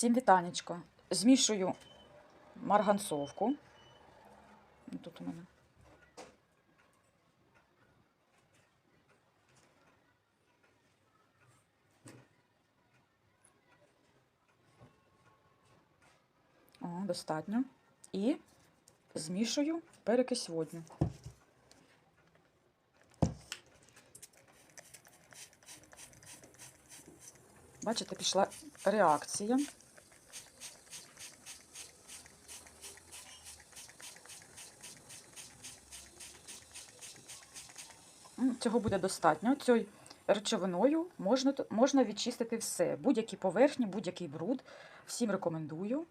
Всім вітанечко. Змішую марганцовку. Ну, Тут у мене. О, достатньо. І змішую перекись водню. Бачите, пішла реакція. Цього буде достатньо. Цією речовиною можна, можна відчистити все. Будь-які поверхні, будь-який бруд. Всім рекомендую.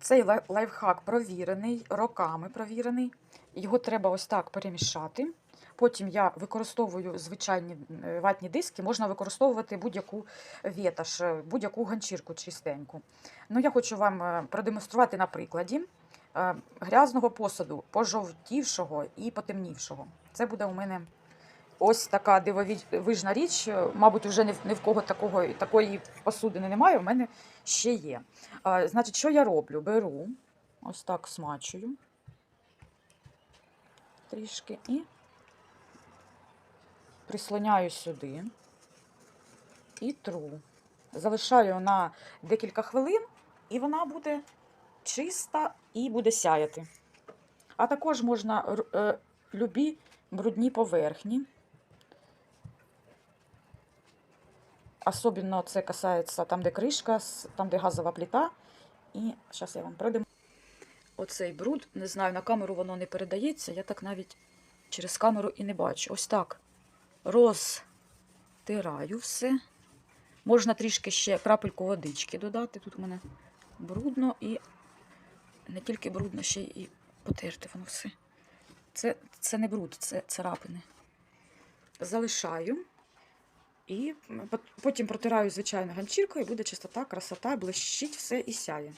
Цей лайфхак провірений, роками провірений. Його треба ось так перемішати. Потім я використовую звичайні е, ватні диски, можна використовувати будь-яку ветаж, е, будь-яку ганчірку чистеньку. Ну, я хочу вам е, продемонструвати на прикладі грязного посуду, пожовтівшого і потемнівшого. Це буде у мене ось така дивовижна річ. Е, Мабуть, вже ні в- кого такого, такої посудини немає, у мене ще є. Е, Значить, що я роблю? Беру, ось так смачую трішки і прислоняю сюди і тру. Залишаю на декілька хвилин, і вона буде чиста і буде сяяти. А також можна е, любі брудні поверхні. Особливо це касається там, де кришка, там, де газова плита. І зараз я вам продам. Оцей бруд, не знаю, на камеру воно не передається, я так навіть через камеру і не бачу. Ось так розтираю все. Можна трішки ще крапельку водички додати. Тут у мене брудно і не тільки брудно, ще і потерти воно все. Це, це не бруд, це царапини. Залишаю. І потім протираю звичайно ганчіркою, і буде чистота, красота, блищить все і сяє.